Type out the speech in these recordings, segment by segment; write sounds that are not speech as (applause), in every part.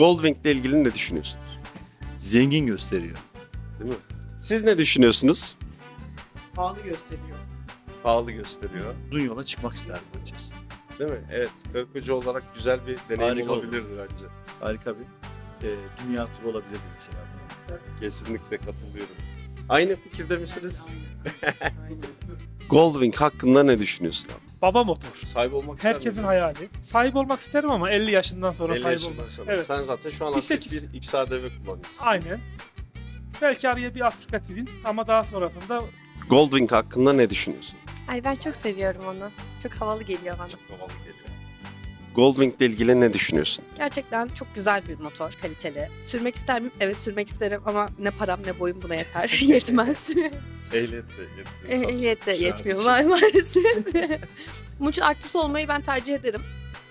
Goldwing ile ilgili ne düşünüyorsunuz? Zengin gösteriyor. Değil mi? Siz ne düşünüyorsunuz? Pahalı gösteriyor. Pahalı gösteriyor. Uzun yola çıkmak isterdim açıkçası. Değil mi? Evet. Karı koca olarak güzel bir deneyim Harika olabilirdi bence. Harika bir e, dünya turu olabilir mesela. Kesinlikle katılıyorum. Aynı fikirde misiniz? Aynen. (laughs) Goldwing hakkında ne düşünüyorsun abi? Baba motor. Sahip olmak ister Herkesin miydin? hayali. Sahip olmak isterim ama 50 yaşından sonra 50 sahip yaşından olmak. sonra. Evet. Sen zaten şu an Bir aktif sekiz. bir XADV kullanıcısın. Aynen. Belki araya bir Afrika TV'nin ama daha sonrasında Goldwing hakkında ne düşünüyorsun? Ay ben çok seviyorum onu. Çok havalı geliyor bana. Havalı geliyor. Goldwing ile ilgili ne düşünüyorsun? Gerçekten çok güzel bir motor, kaliteli. Sürmek ister miyim? Evet sürmek isterim ama ne param ne boyum buna yeter. (laughs) (laughs) Yetmez. (laughs) Ehliyet de yetmiyor. Ehliyet de yetmiyor maalesef. (laughs) Bunun için artçısı olmayı ben tercih ederim.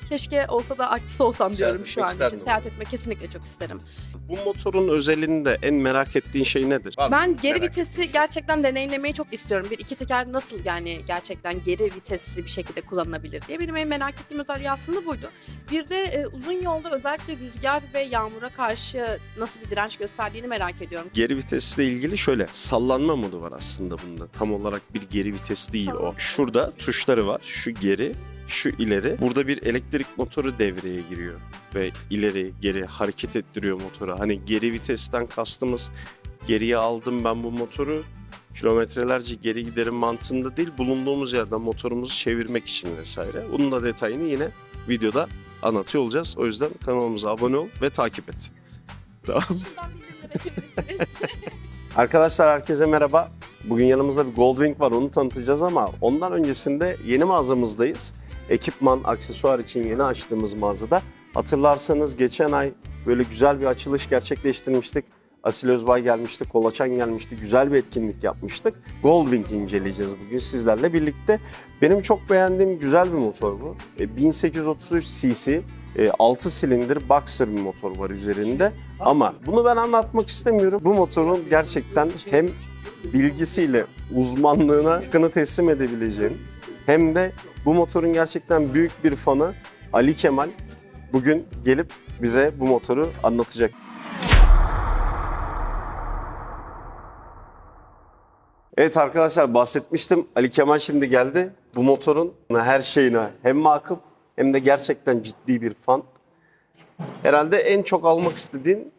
Keşke olsa da artçısı olsam diyorum şu an için. Seyahat etmek kesinlikle çok isterim. Bu motorun özelinde en merak ettiğin şey nedir? Var mı? Ben geri Merak vitesi gerçekten deneyimlemeyi çok istiyorum. Bir iki teker nasıl yani gerçekten geri vitesli bir şekilde kullanılabilir diye. Benim en merak ettiğim özelliği aslında buydu. Bir de e, uzun yolda özellikle rüzgar ve yağmura karşı nasıl bir direnç gösterdiğini merak ediyorum. Geri vitesle ilgili şöyle sallanma modu var aslında bunda. Tam olarak bir geri vites değil o. Şurada tuşları var. Şu geri, şu ileri. Burada bir elektrik motoru devreye giriyor ve ileri geri hareket ettiriyor motoru. Hani geri vitesten kastımız geriye aldım ben bu motoru kilometrelerce geri giderim mantığında değil bulunduğumuz yerden motorumuzu çevirmek için vesaire. Bunun da detayını yine videoda anlatıyor olacağız. O yüzden kanalımıza abone ol ve takip et. Tamam. (laughs) Arkadaşlar herkese merhaba. Bugün yanımızda bir Goldwing var onu tanıtacağız ama ondan öncesinde yeni mağazamızdayız. Ekipman, aksesuar için yeni açtığımız mağazada. Hatırlarsanız geçen ay böyle güzel bir açılış gerçekleştirmiştik. Asil Özbay gelmişti, Kolaçan gelmişti. Güzel bir etkinlik yapmıştık. Goldwing inceleyeceğiz bugün sizlerle birlikte. Benim çok beğendiğim güzel bir motor bu. E, 1833 cc, 6 silindir boxer bir motor var üzerinde. Ama bunu ben anlatmak istemiyorum. Bu motorun gerçekten hem bilgisiyle uzmanlığına hakkını teslim edebileceğim hem de bu motorun gerçekten büyük bir fanı Ali Kemal bugün gelip bize bu motoru anlatacak. Evet arkadaşlar bahsetmiştim. Ali Kemal şimdi geldi. Bu motorun her şeyine hem makıf hem de gerçekten ciddi bir fan. Herhalde en çok almak istediğin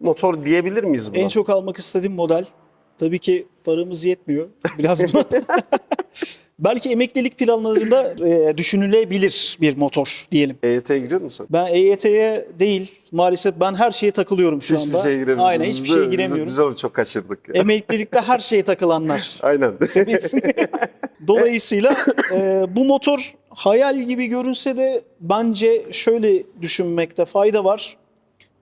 motor diyebilir miyiz buna? En çok almak istediğim model. Tabii ki paramız yetmiyor. Biraz. (laughs) Belki emeklilik planlarında e, düşünülebilir bir motor diyelim. EYT'ye giriyor musun? Ben EYT'ye değil maalesef ben her şeye takılıyorum şu Hiçbir anda. şeye giremiyoruz. Aynen hiçbir şeye giremiyorum. Biz, biz onu çok kaçırdık. Emeklilikte her şeye takılanlar. (laughs) Aynen. (laughs) Dolayısıyla e, bu motor hayal gibi görünse de bence şöyle düşünmekte fayda var.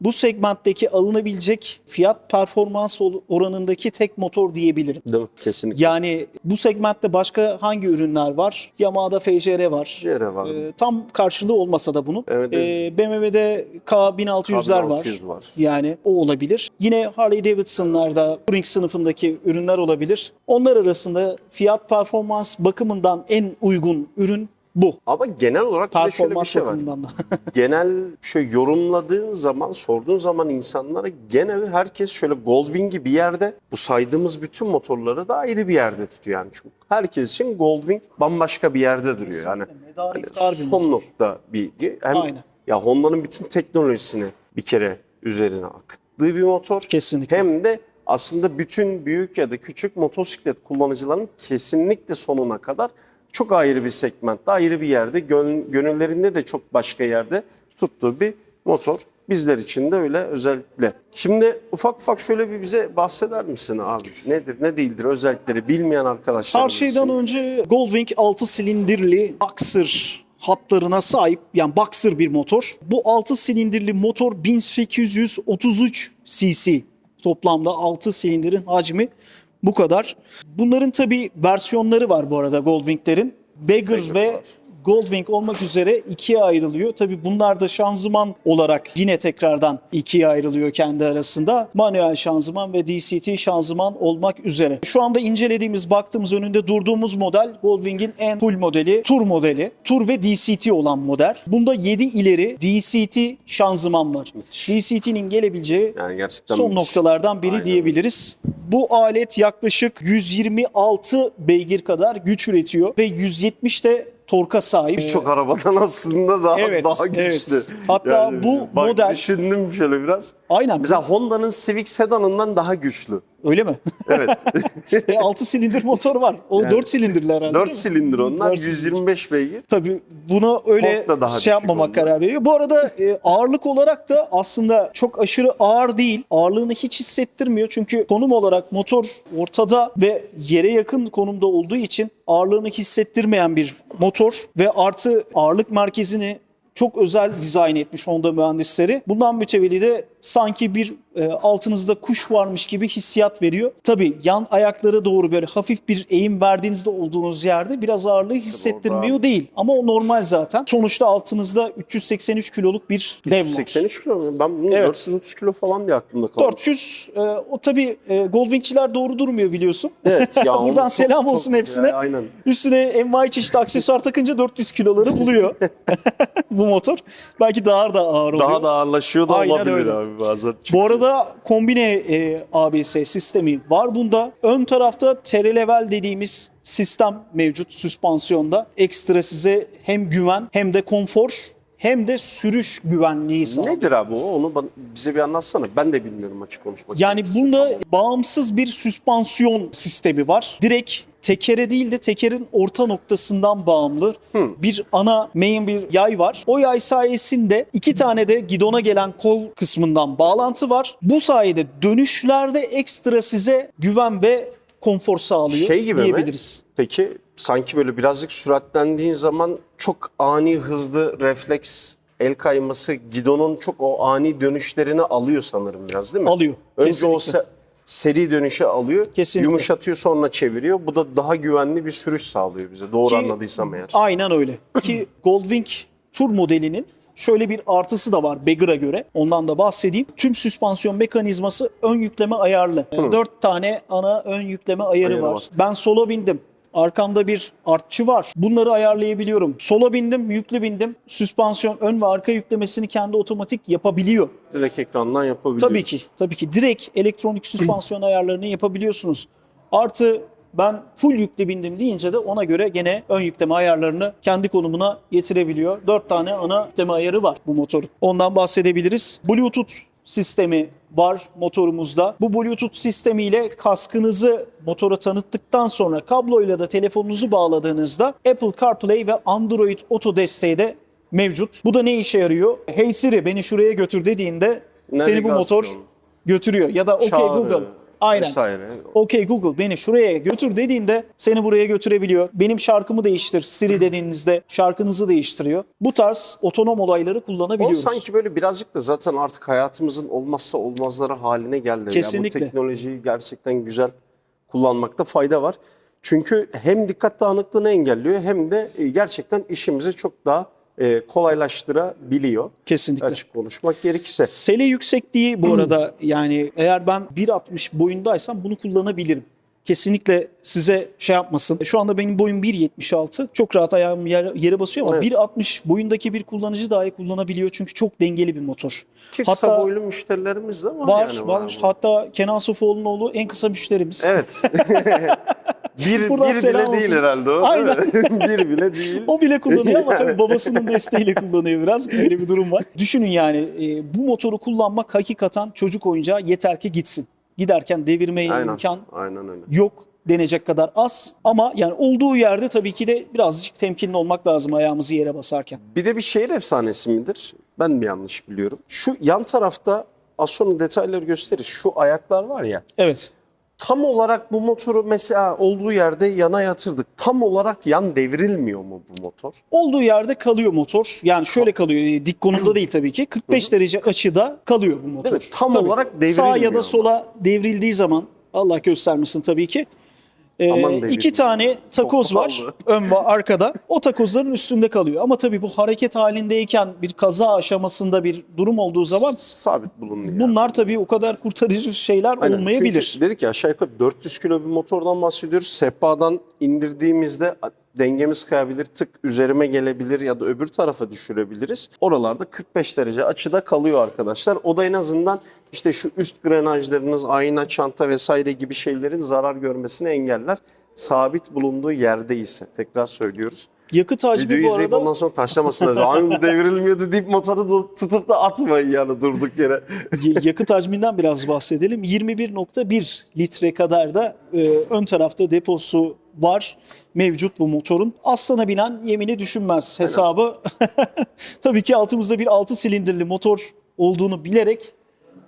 Bu segmentteki alınabilecek fiyat performans oranındaki tek motor diyebilirim. Değil mi? Kesinlikle. Yani bu segmentte başka hangi ürünler var? Yamaha'da FJR var. Yere var. Ee, tam karşılığı olmasa da bunun. Evet, Ee, BMW'de K1600'ler var. 600 var. Yani o olabilir. Yine Harley Davidson'larda Touring sınıfındaki ürünler olabilir. Onlar arasında fiyat performans bakımından en uygun ürün bu. Ama genel olarak bir de şöyle bir şey var. da. (laughs) Genel şey yorumladığın zaman, sorduğun zaman insanlara genel herkes şöyle Goldwing'i bir yerde, bu saydığımız bütün motorları da ayrı bir yerde tutuyor yani. Çünkü herkes için Goldwing bambaşka bir yerde duruyor yani. Medar Hani son nokta bir hem Aynen. ya Honda'nın bütün teknolojisini bir kere üzerine akıttığı bir motor. Kesinlikle. Hem de aslında bütün büyük ya da küçük motosiklet kullanıcıların kesinlikle sonuna kadar çok ayrı bir segmentte, ayrı bir yerde, gön- gönüllerinde de çok başka yerde tuttuğu bir motor. Bizler için de öyle özellikle. Şimdi ufak ufak şöyle bir bize bahseder misin abi? Nedir, ne değildir özellikleri bilmeyen arkadaşlarımız Her şeyden için. önce Goldwing 6 silindirli Boxer hatlarına sahip yani Boxer bir motor. Bu 6 silindirli motor 1833 cc. Toplamda 6 silindirin hacmi bu kadar. Bunların tabi versiyonları var bu arada Goldwing'lerin. Bagger Bagger ve var. Goldwing olmak üzere ikiye ayrılıyor. Tabi bunlar da şanzıman olarak yine tekrardan ikiye ayrılıyor kendi arasında. Manuel şanzıman ve DCT şanzıman olmak üzere. Şu anda incelediğimiz, baktığımız önünde durduğumuz model Goldwing'in en full modeli, Tur modeli. Tur ve DCT olan model. Bunda 7 ileri DCT şanzıman var. DCT'nin gelebileceği Yani son müthiş. noktalardan biri Aynen. diyebiliriz. Bu alet yaklaşık 126 beygir kadar güç üretiyor ve 170 de torka sahip. Birçok arabadan aslında daha Evet, daha güçlü. evet. Hatta bu bak model- düşündüm şöyle biraz. Aynen. Mesela Honda'nın Civic sedanından daha güçlü. Öyle mi? Evet. (laughs) e, 6 silindir motor var. O Yani 4 silindirli herhalde. 4 değil mi? silindir onlar. Dört silindir. 125 beygir. Tabii buna öyle da daha şey yapmamak onda. karar veriyor. Bu arada e, ağırlık olarak da aslında çok aşırı ağır değil. Ağırlığını hiç hissettirmiyor. Çünkü konum olarak motor ortada ve yere yakın konumda olduğu için ağırlığını hissettirmeyen bir motor ve artı ağırlık merkezini çok özel dizayn etmiş Honda mühendisleri. Bundan mütevelli de sanki bir e, altınızda kuş varmış gibi hissiyat veriyor. Tabii yan ayaklara doğru böyle hafif bir eğim verdiğinizde olduğunuz yerde biraz ağırlığı hissettirmiyor değil. Ama o normal zaten. Sonuçta altınızda 383 kiloluk bir dev var. 83 kilo mu? Ben bunu Evet. 430 kilo falan diye aklımda kalmış. 400 e, o tabii e, Goldwing'çiler doğru durmuyor biliyorsun. Evet. Ya (laughs) onu Buradan çok- selam olsun hepsine. Ya, aynen. Üstüne envai çeşit aksesuar takınca 400 kiloları buluyor (laughs) bu motor. Belki daha da ağır oluyor. Daha da ağırlaşıyor da Aynen olabilir öyle. abi bazen. Bu arada kombine e, ABS sistemi var bunda. Ön tarafta T-Level dediğimiz sistem mevcut süspansiyonda. Ekstra size hem güven hem de konfor hem de sürüş güvenliği sağlıyor. Nedir abi o? Onu bize bir anlatsana. Ben de bilmiyorum açık konuşmak Yani bunda bağımsız bir süspansiyon sistemi var. Direkt tekere değil de tekerin orta noktasından bağımlı bir ana main bir yay var. O yay sayesinde iki tane de gidona gelen kol kısmından bağlantı var. Bu sayede dönüşlerde ekstra size güven ve konfor sağlıyor Şey gibi mi? diyebiliriz. Peki sanki böyle birazcık süratlendiğin zaman çok ani hızlı refleks el kayması gidonun çok o ani dönüşlerini alıyor sanırım biraz değil mi? Alıyor. Önce o Kesinlikle. se- seri dönüşü alıyor. Kesinlikle. Yumuşatıyor sonra çeviriyor. Bu da daha güvenli bir sürüş sağlıyor bize. Doğru Ki- anladıysam eğer. Aynen öyle. (clears throat) Ki Goldwing Tour modelinin şöyle bir artısı da var Beggar'a göre. Ondan da bahsedeyim. Tüm süspansiyon mekanizması ön yükleme ayarlı. Dört tane ana ön yükleme ayarı Ayarı var. var. Ben sola bindim. Arkamda bir artçı var. Bunları ayarlayabiliyorum. Sola bindim, yüklü bindim. Süspansiyon ön ve arka yüklemesini kendi otomatik yapabiliyor. Direkt ekrandan yapabiliyoruz. Tabii ki. Tabii ki. Direkt elektronik süspansiyon ayarlarını yapabiliyorsunuz. Artı ben full yüklü bindim deyince de ona göre gene ön yükleme ayarlarını kendi konumuna getirebiliyor. 4 tane ana yükleme ayarı var bu motorun. Ondan bahsedebiliriz. Bluetooth sistemi var motorumuzda. Bu Bluetooth sistemiyle kaskınızı motora tanıttıktan sonra kabloyla da telefonunuzu bağladığınızda Apple CarPlay ve Android Auto desteği de mevcut. Bu da ne işe yarıyor? Hey Siri beni şuraya götür dediğinde seni bu motor götürüyor. Ya da OK çağrı Google. Aynen. Vesaire. OK Google beni şuraya götür dediğinde seni buraya götürebiliyor. Benim şarkımı değiştir Siri dediğinizde şarkınızı değiştiriyor. Bu tarz otonom olayları O kullanabiliyoruz. sanki böyle birazcık da zaten artık hayatımızın olmazsa olmazları haline geldi. Kesinlikle. Ya bu teknolojiyi gerçekten güzel kullanmakta fayda var. Çünkü hem dikkat dağınıklığını engelliyor hem de e, gerçekten işimizi çok daha e, kolaylaştırabiliyor. Kesinlikle. Açık konuşmak gerekirse. Sele yüksekliği bu arada yani eğer ben 1.60 boyundaysam bunu kullanabilirim. Kesinlikle size şey yapmasın. Şu anda benim boyum 1.76. Çok rahat ayağım yer- yere basıyor ama Evet. 1.60 boyundaki bir kullanıcı dahi kullanabiliyor. Çünkü çok dengeli bir motor. Ki Hatta- kısa boylu müşterilerimiz de var. Var yani var. Hatta Kenan Sofuoğlu'nun oğlu en kısa müşterimiz. Evet. (laughs) (laughs) bir, Buradan bir selam bile değil olsun. herhalde o. Aynen. değil (laughs) bir bile değil. O bile kullanıyor ama tabii (laughs) babasının desteğiyle kullanıyor biraz. Öyle bir durum var. Düşünün yani e, bu motoru kullanmak hakikaten çocuk oyuncağı yeter ki gitsin. Giderken devirmeye Aynen. imkan Aynen öyle. yok denecek kadar az. Ama yani olduğu yerde tabii ki de birazcık temkinli olmak lazım ayağımızı yere basarken. Bir de bir şehir efsanesi midir? Ben mi yanlış biliyorum? Şu yan tarafta az sonra detayları gösteririz. Şu ayaklar var ya. Evet. Tam olarak bu motoru mesela olduğu yerde yana yatırdık. Tam olarak yan devrilmiyor mu bu motor? Olduğu yerde kalıyor motor. Yani şöyle kalıyor. e, Dik konumda değil tabii ki. 45 derece açıda kalıyor bu motor. Değil mi? Tam olarak Sağa devrilmiyor ya da sola devrildiği zaman Allah göstermesin tabii ki. Ee, Aman iki tane takoz var ön ve arkada. O takozların üstünde kalıyor. Ama tabii bu hareket halindeyken bir kaza aşamasında bir durum olduğu zaman sabit bulunuyor. bunlar tabii o kadar kurtarıcı şeyler Aynen. olmayabilir. Çünkü dedik ya aşağı yukarı 400 kilo bir motordan bahsediyoruz. Sehpadan indirdiğimizde dengemiz kayabilir, tık üzerime gelebilir ya da öbür tarafa düşürebiliriz. Oralarda 45 derece açıda kalıyor arkadaşlar. O da en azından işte şu üst grenajlarınız, ayna, çanta vesaire gibi şeylerin zarar görmesini engeller. Sabit bulunduğu yerde ise tekrar söylüyoruz. Yakıt hacmi Videoyu bu izleyip arada ondan sonra taşlamasın. Aynı bu devrilmiyordu deyip motoru tutup da atmayın yani durduk yere. (laughs) Yakıt hacminden biraz bahsedelim. 21.1 litre kadar da e, ön tarafta deposu var mevcut bu motorun. Aslana binen yemini düşünmez hesabı. (laughs) Tabii ki altımızda bir 6 silindirli motor olduğunu bilerek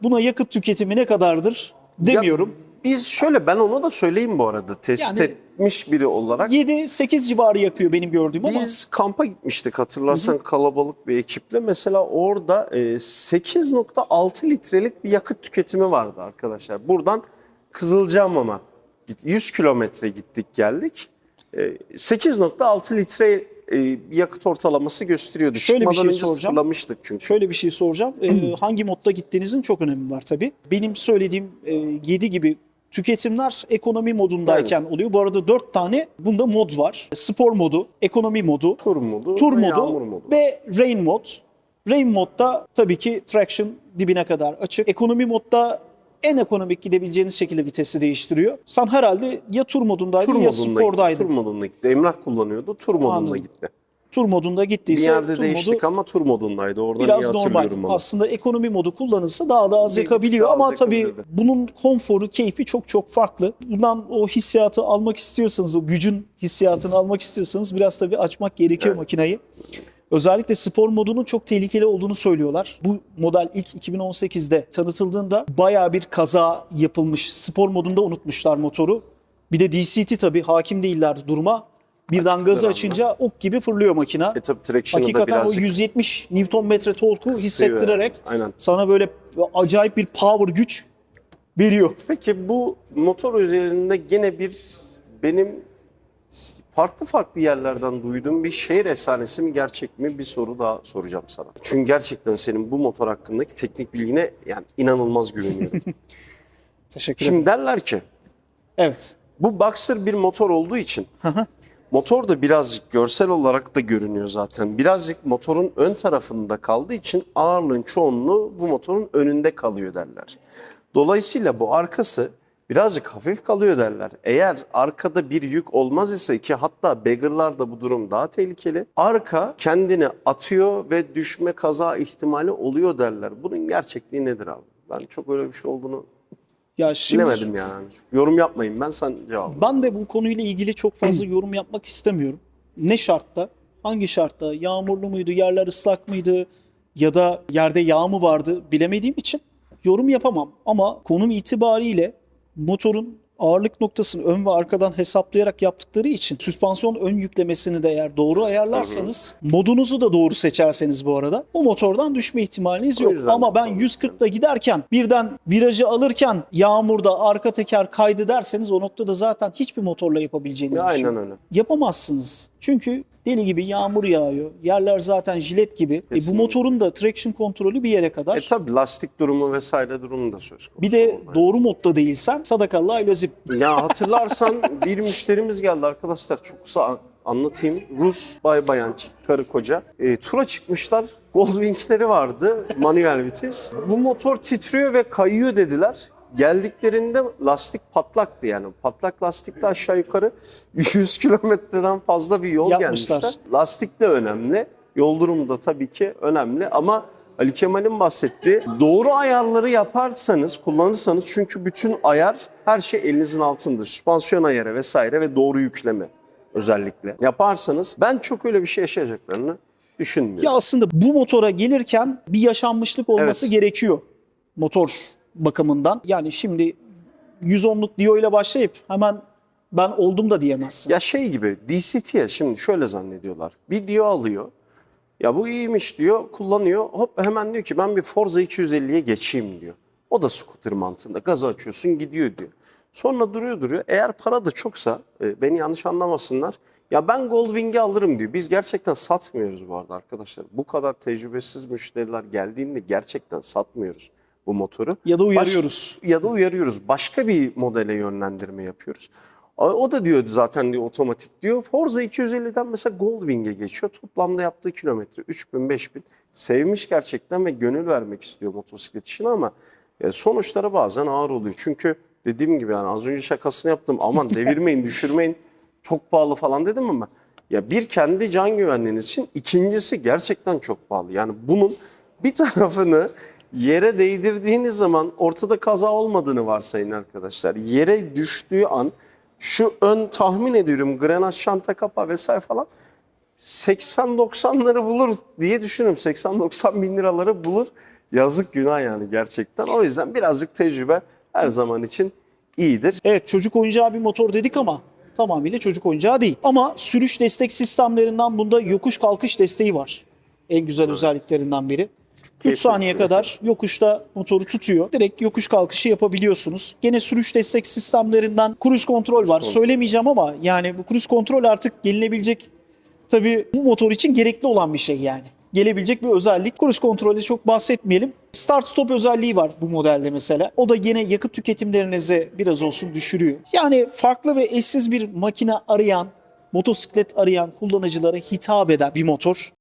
buna yakıt tüketimi ne kadardır demiyorum. Biz şöyle ben onu da söyleyeyim bu arada test Yani- etmiş biri olarak. 7-8 civarı yakıyor benim gördüğüm ama Biz kampa gitmiştik hatırlarsan kalabalık bir ekiple. Mesela orada e, 8.6 litrelik bir yakıt tüketimi vardı arkadaşlar. Buradan Kızılcahamam'a git- 100 kilometre gittik geldik. E, 8.6 litre e, yakıt ortalaması gösteriyordu. Şöyle bir Çıkmadan şey önce soracağım. sıfırlamıştık çünkü. Şöyle bir şey soracağım. Ee, hangi modda gittiğinizin çok önemi var tabii. Benim söylediğim e, 7 gibi tüketimler ekonomi modundayken oluyor. Bu arada 4 tane bunda mod var. Spor modu, ekonomi modu, Tur modu, tur ve yağmur modu modu. ve rain mod. Rain modda tabii ki traction dibine kadar açık. Ekonomi modda en ekonomik gidebileceğiniz şekilde vitesi değiştiriyor. Sen herhalde ya tur modundaydın tur ya modunda, spordaydın. tur modunda gitti. Emrah kullanıyordu. Tur modunda Anladım. gitti. Tur modunda Bir gittiyse yerde tur değiştik modu ama tur modundaydı. Oradan iyi biraz normal. onu. Aslında ekonomi modu kullanılsa daha da az Bir yakabiliyor ama az tabii yakabilirdi. bunun konforu, keyfi çok çok farklı. Bundan o hissiyatı almak istiyorsanız, o gücün hissiyatını almak istiyorsanız biraz tabii açmak gerekiyor Evet. makineyi. Özellikle spor modunun çok tehlikeli olduğunu söylüyorlar. Bu model ilk 2018'de tanıtıldığında bayağı bir kaza yapılmış. Spor modunda unutmuşlar motoru. Bir de DCT tabii hakim değiller duruma. Birden Açtıkları gazı anda. açınca ok gibi fırlıyor makina. E tabii traction'ı Hakikaten o birazcık 170 Nm torku kısıyor hissettirerek. Aynen. sana böyle acayip bir power güç veriyor. Peki bu motor üzerinde gene bir benim farklı farklı yerlerden duyduğum bir şehir efsanesi mi gerçek mi bir soru daha soracağım sana. Çünkü gerçekten senin bu motor hakkındaki teknik bilgine yani inanılmaz güveniyorum. (laughs) Teşekkür ederim. Şimdi derler ki Evet. bu Boxer bir motor olduğu için motor da birazcık görsel olarak da görünüyor zaten. Birazcık motorun ön tarafında kaldığı için ağırlığın çoğunluğu bu motorun önünde kalıyor derler. Dolayısıyla bu arkası birazcık hafif kalıyor derler. Eğer arkada bir yük olmaz ise ki hatta Beggar'larda bu durum daha tehlikeli. Arka kendini atıyor ve düşme kaza ihtimali oluyor derler. Bunun gerçekliği nedir abi? Ben çok öyle bir şey olduğunu Ya şimdi bilemedim yani. Yorum yapmayın ben sen cevap. ben de bu konuyla ilgili çok fazla (clears throat) yorum yapmak istemiyorum. Ne şartta? Hangi şartta? Yağmurlu muydu? Yerler ıslak mıydı? Ya da yerde yağ mı vardı? Bilemediğim için yorum yapamam. Ama konum itibariyle motorun ağırlık noktasını ön ve arkadan hesaplayarak yaptıkları için süspansiyon ön yüklemesini de eğer doğru ayarlarsanız modunuzu da doğru seçerseniz bu arada bu motordan düşme ihtimaliniz O yok. yüzden Ama ben motor 140'da giderken birden virajı alırken yağmurda arka teker kaydı derseniz o noktada zaten hiçbir motorla yapabileceğiniz Ya bir şey aynen öyle. Yapamazsınız. Çünkü deli gibi yağmur yağıyor. Yerler zaten jilet gibi. E bu motorun da traction kontrolü bir yere kadar. E tabi lastik durumu vesaire durumu da söz konusu. bir de orada. doğru modda değilsen sadakallah ilazim. Ya hatırlarsan (laughs) bir müşterimiz geldi arkadaşlar çok kısa an- anlatayım. Rus bay bayan karı koca. E, tura çıkmışlar. Goldwing'leri vardı. Manuel vites. Bu motor titriyor ve kayıyor dediler. Geldiklerinde lastik patlaktı yani. Patlak lastikle aşağı yukarı 100 kilometreden fazla bir yol Yapmışlar. gelmişler. Lastik de önemli. Yol durumu da tabii ki önemli ama Ali Kemal'in bahsettiği doğru ayarları yaparsanız, kullanırsanız çünkü bütün ayar her şey elinizin altında. Süspansiyon ayarı vesaire ve doğru yükleme özellikle yaparsanız ben çok öyle bir şey yaşayacaklarını düşünmüyorum. Ya aslında bu motora gelirken bir yaşanmışlık olması Evet. gerekiyor motor bakımından. Yani şimdi 110'luk Dio ile başlayıp hemen ben oldum da diyemezsin. Ya şey gibi DCT'ye şimdi şöyle zannediyorlar. Bir diyor alıyor. Ya bu iyiymiş diyor, kullanıyor. Hop hemen diyor ki ben bir Forza 250'ye geçeyim diyor. O da scooter mantığında. Gazı açıyorsun gidiyor diyor. Sonra duruyor duruyor. Eğer para da çoksa e, beni yanlış anlamasınlar. Ya ben Goldwing'i alırım diyor. Biz gerçekten satmıyoruz bu arada arkadaşlar. Bu kadar tecrübesiz müşteriler geldiğinde gerçekten satmıyoruz bu motoru. Ya da uyarıyoruz. ya da uyarıyoruz. Başka bir modele yönlendirme yapıyoruz. O- da diyor zaten diyor otomatik diyor. Forza 250'den mesela Goldwing'e geçiyor. Toplamda yaptığı kilometre 3000 5000. Sevmiş gerçekten ve gönül vermek istiyor motosiklet işine ama e, sonuçları bazen ağır oluyor. Çünkü dediğim gibi yani az önce şakasını yaptım. Aman (laughs) devirmeyin, düşürmeyin. Çok pahalı falan dedim ama ya bir kendi can güvenliğiniz için ikincisi gerçekten çok pahalı. Yani bunun bir tarafını yere değdirdiğiniz zaman ortada kaza olmadığını varsayın arkadaşlar. Yere düştüğü an şu ön tahmin ediyorum grenaj şanta kapağı vesaire falan 80-90'ları bulur diye düşünüyorum. 80-90 bin liraları bulur. Yazık günah yani gerçekten. O yüzden birazcık tecrübe her zaman için iyidir. Evet çocuk oyuncağı bir motor dedik ama tamamıyla çocuk oyuncağı değil. Ama sürüş destek sistemlerinden bunda yokuş kalkış desteği var. En güzel özelliklerinden biri. 3 keyifli saniye kadar yokuşta motoru tutuyor. Direkt yokuş kalkışı yapabiliyorsunuz. Gene sürüş destek sistemlerinden cruise kontrol var. kontrol. Söylemeyeceğim ama yani bu cruise kontrol artık gelinebilecek tabii bu motor için gerekli olan bir şey yani. Gelebilecek bir özellik. Cruise kontrolde çok bahsetmeyelim. Start stop özelliği var bu modelde mesela. O da gene yakıt tüketimlerinizi biraz olsun düşürüyor. Yani farklı ve eşsiz bir makine arayan, motosiklet arayan kullanıcılara hitap eden bir motor.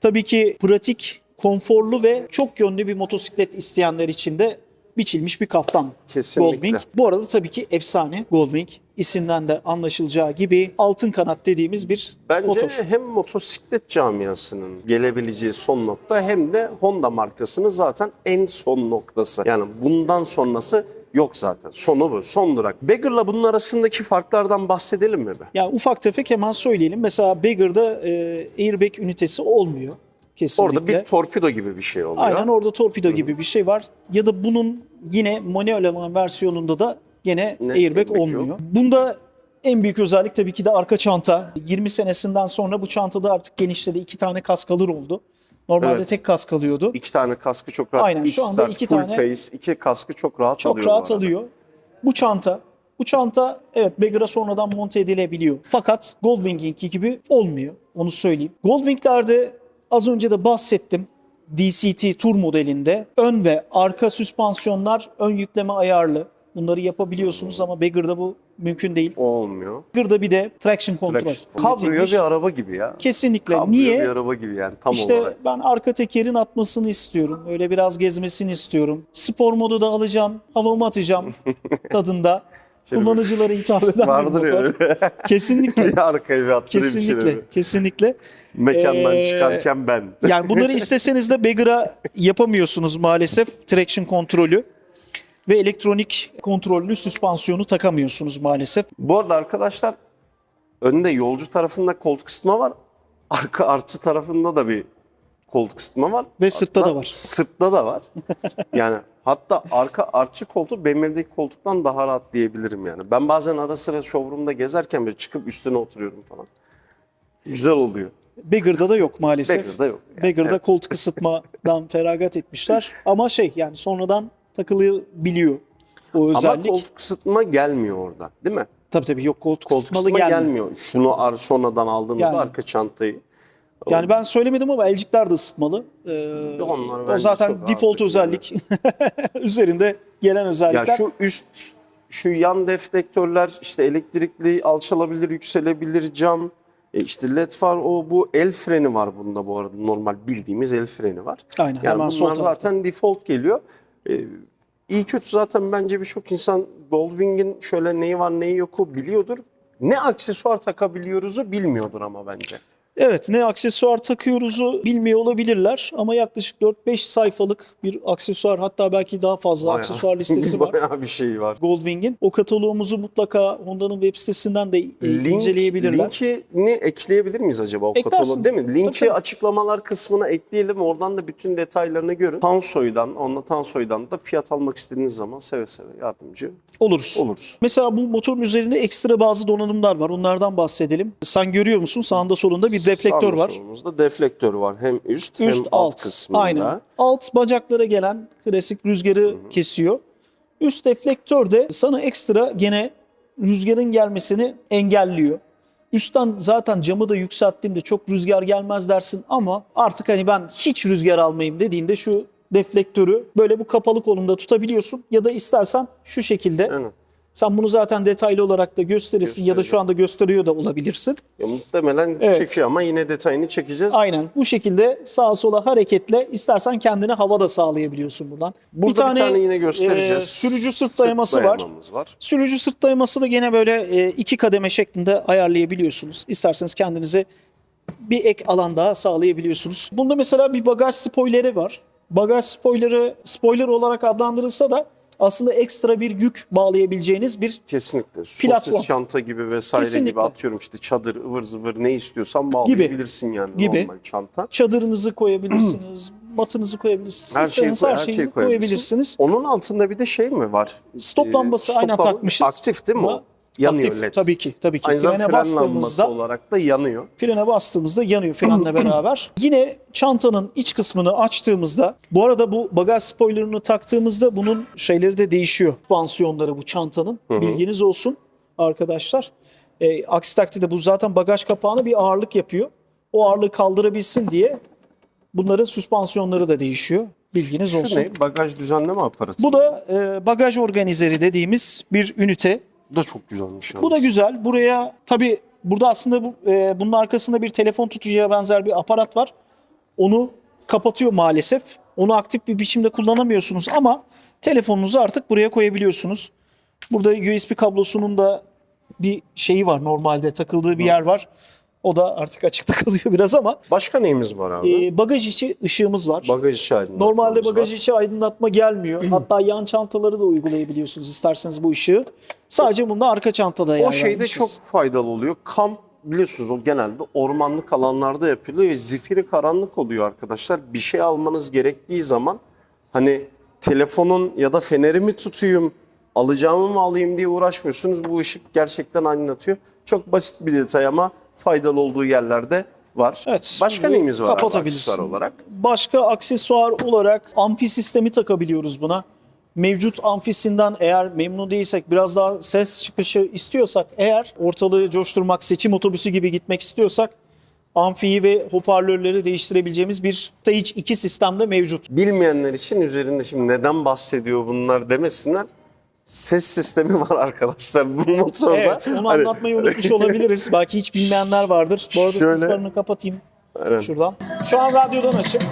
Tabii ki pratik, konforlu ve çok yönlü bir motosiklet isteyenler için de biçilmiş bir kaftan. Kesinlikle. Goldwing. Bu arada tabii ki efsane Goldwing. isimden de anlaşılacağı gibi altın kanat dediğimiz bir Bence motor. hem motosiklet camiasının gelebileceği son nokta hem de Honda markasının zaten en son noktası. Yani bundan sonrası yok zaten. Sonu bu. Son durak. Beggar'la bunun arasındaki farklardan bahsedelim mi be? Yani ufak tefek hemen söyleyelim. Mesela Beggar'da e, airbag ünitesi olmuyor. Kesinlikle. Orada bir torpido gibi bir şey oluyor. Aynen orada torpido gibi bir şey var. Ya da bunun yine manuel olan versiyonunda da gene Ne, airbag olmuyor. yok. Bunda en büyük özellik tabii ki de arka çanta. 20 senesinden sonra bu çantada artık genişledi. iki tane kask alır oldu. Normalde Evet. tek kask alıyordu. İki tane kaskı çok rahat. Aynen, şu anda iki tane- face, iki kaskı çok rahat Çok alıyor. bu rahat arada. alıyor. Bu çanta bu çanta evet Beggar'a sonradan monte edilebiliyor. Fakat Goldwing'inki gibi olmuyor. Onu söyleyeyim. Goldwing'lerde az önce de bahsettim. DCT Tour modelinde ön ve arka süspansiyonlar ön yükleme ayarlı. Bunları yapabiliyorsunuz ama Beggar'da bu mümkün değil. O olmuyor. Beggar'da bir de traction control. Kabriyo üretilmiş. bir araba gibi ya. Kesinlikle. Kabriyo Niye? bir araba gibi yani tam İşte olarak. ben arka tekerin atmasını istiyorum. Öyle biraz gezmesini istiyorum. Spor modu da alacağım. Havamı atacağım (laughs) tadında. Şöyle bir- Kullanıcılara (laughs) hitap eden bir Vardır motor. ya. (laughs) Kesinlikle. bir arkaya bir attırayım kesinlikle. şöyle. Kesinlikle. Mekandan Ee, çıkarken ben. Yani bunları (laughs) isteseniz de Beggar'a yapamıyorsunuz maalesef. Traction kontrolü ve elektronik kontrollü süspansiyonu takamıyorsunuz maalesef. Bu arada arkadaşlar önde yolcu tarafında koltuk ısıtma var. Arka artçı tarafında da bir koltuk ısıtma var. Ve sırtta Hatta da var. Sırtta da var. (laughs) yani hatta arka artçı koltuğu benim evdeki koltuktan daha rahat diyebilirim yani. Ben bazen ara sıra showroom'da gezerken böyle çıkıp üstüne oturuyorum falan. Güzel oluyor. Beggar'da da yok maalesef. Beggar'da yok. Yani. Beggar'da Evet. koltuk ısıtmadan (laughs) feragat etmişler. Ama şey yani sonradan takılabiliyor o Ama özellik. koltuk ısıtma gelmiyor orada değil mi? Tabii tabii yok koltuk, Koltuk ısıtmalı ısıtma gelmiyor. gelmiyor. Şunu ar sonradan aldığımızda Yani. arka çantayı. Yani ben söylemedim ama elcikler de ısıtmalı. Ee, Onlar o bence zaten çok default artık özellik. (laughs) Üzerinde gelen özellikler. Ya şu üst şu yan deflektörler işte elektrikli alçalabilir, yükselebilir cam. E işte led far o bu el freni var bunda bu arada normal bildiğimiz el freni var. Aynen Yani hemen sol bunlar tarafta. zaten default geliyor. E, iyi kötü zaten bence birçok insan Goldwing'in şöyle neyi var neyi yoku biliyordur. Ne aksesuar takabiliyoruzu bilmiyordur ama bence. Evet ne aksesuar takıyoruzu bilmiyor olabilirler ama yaklaşık 4-5 sayfalık bir aksesuar hatta belki daha fazla Bayağı- aksesuar (laughs) listesi var. Bayağı bir şey var. Goldwing'in. O kataloğumuzu mutlaka Honda'nın web sitesinden de Link, inceleyebilirler. linkini ekleyebilir miyiz acaba o Eklersin. kataloğu değil mi? Linki tabii. açıklamalar kısmına ekleyelim. Oradan da bütün detaylarını görün. Tansoy'dan, onunla Tansoy'dan da fiyat almak istediğiniz zaman seve seve yardımcı Oluruz. oluruz. Mesela bu motorun üzerinde ekstra bazı donanımlar var. Onlardan bahsedelim. Sen görüyor musun? Sağında solunda bir deflektör var. solumuzda deflektör var. Hem üst, Üst hem alt, alt. kısmında. Aynen. Alt bacaklara gelen klasik rüzgarı kesiyor. Üst deflektör de sana ekstra gene rüzgarın gelmesini engelliyor. Üstten zaten camı da yükselttiğimde çok rüzgar gelmez dersin ama artık hani ben hiç rüzgar almayayım dediğinde şu deflektörü böyle bu kapalı kolunda tutabiliyorsun ya da istersen şu şekilde Aynen. Sen bunu zaten detaylı olarak da gösterirsin ya da şu anda gösteriyor da olabilirsin. Ya muhtemelen Evet. çekiyor ama yine detayını çekeceğiz. Aynen bu şekilde sağa sola hareketle istersen kendine hava da sağlayabiliyorsun buradan. Burada bir tane, yine göstereceğiz. e, sürücü sırt dayaması var. var. Sürücü sırt dayaması da gene böyle e, iki kademe şeklinde ayarlayabiliyorsunuz. İsterseniz kendinize bir ek alan daha sağlayabiliyorsunuz. Bunda mesela bir bagaj spoileri var. Bagaj spoilerı spoiler olarak adlandırılsa da aslında ekstra bir yük bağlayabileceğiniz bir Kesinlikle. Platform. Sosis çanta gibi vesaire Kesinlikle. gibi atıyorum işte çadır, ıvır zıvır ne istiyorsan bağlayabilirsin yani Gibi. normal çanta. çadırınızı koyabilirsiniz, (clears throat) matınızı koyabilirsiniz. Her şeyi koy- her şeyi şeyi koyabilirsin. koyabilirsiniz. Onun altında bir de şey mi var? Stop Ee, lambası stop aynen takmışız. Aktif değil mi o? Yanıyor Aktif, led. Tabii ki, tabii ki. Aynı zamanda Frene bastığımızda olarak da yanıyor. frene bastığımızda yanıyor frenle (clears throat) beraber. Yine çantanın iç kısmını açtığımızda bu arada bu bagaj spoilerını taktığımızda bunun şeyleri de değişiyor. Pansiyonları bu çantanın. Hı hı. Bilginiz olsun arkadaşlar. E, aksi takdirde bu zaten bagaj kapağına bir ağırlık yapıyor. O ağırlığı kaldırabilsin diye bunların süspansiyonları da değişiyor. Bilginiz Şu olsun. ne? Bagaj düzenleme aparatı. Bu da e, bagaj organizeri dediğimiz bir ünite. Bu da çok güzelmiş. Bu da güzel. Buraya tabi burada aslında bu, e, bunun arkasında bir telefon tutucuya benzer bir aparat var. Onu kapatıyor maalesef. Onu aktif bir biçimde kullanamıyorsunuz ama telefonunuzu artık buraya koyabiliyorsunuz. Burada USB kablosunun da bir şeyi var normalde takıldığı bir yer var. O da artık açıkta (laughs) kalıyor biraz ama Başka neyimiz var abi? e, bagaj içi ışığımız var. bagaj içi aydınlatmamız Normalde bagaj var. içi aydınlatma gelmiyor. (clears throat) Hatta yan çantaları da uygulayabiliyorsunuz isterseniz bu ışığı. Sadece bunda arka çantada yer O şeyde vermişiz. çok faydalı oluyor. Kamp biliyorsunuz o genelde ormanlık alanlarda yapılıyor ve zifiri karanlık oluyor arkadaşlar. Bir şey almanız gerektiği zaman hani telefonun ya da fenerimi tutayım, alacağımı mı alayım diye uğraşmıyorsunuz. Bu ışık gerçekten aydınlatıyor. Çok basit bir detay ama faydalı olduğu yerlerde var. Evet, Başka neyimiz var abi aksesuar olarak? Başka aksesuar olarak amfi sistemi takabiliyoruz buna. Mevcut amfisinden eğer memnun değilsek biraz daha ses çıkışı istiyorsak eğer ortalığı coşturmak seçim otobüsü gibi gitmek istiyorsak amfiyi ve hoparlörleri değiştirebileceğimiz bir Stage 2 sistemde mevcut. Bilmeyenler için üzerinde şimdi neden bahsediyor bunlar demesinler. Ses sistemi (laughs) var arkadaşlar bu motorda. Evet onu Hani- anlatmayı unutmuş olabiliriz. (laughs) Belki hiç bilmeyenler vardır. Bu arada Şöyle- seslerini kapatayım Aynen. şuradan. Şu an radyodan açık.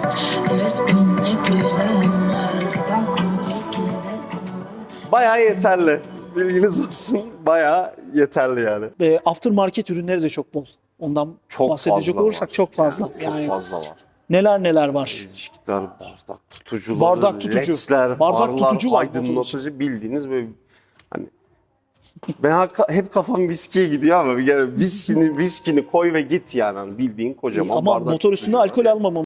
Bayağı yeterli. Bilginiz olsun. Bayağı yeterli yani. E, aftermarket ürünleri de çok bol. Ondan Çok bahsedecek olursak var. çok fazla. Çok yani fazla var. Neler neler var. İlişkiler, bardak tutucuları, Bardak tutucu. ledsler, Bardak farlar, tutucu var aydınlatıcı bildiğiniz böyle hani ben hep kafam viskiye gidiyor ama kere viskini, viskini koy ve git yani Hani bildiğin kocaman Ama bardak motor üstünde alkol almamamız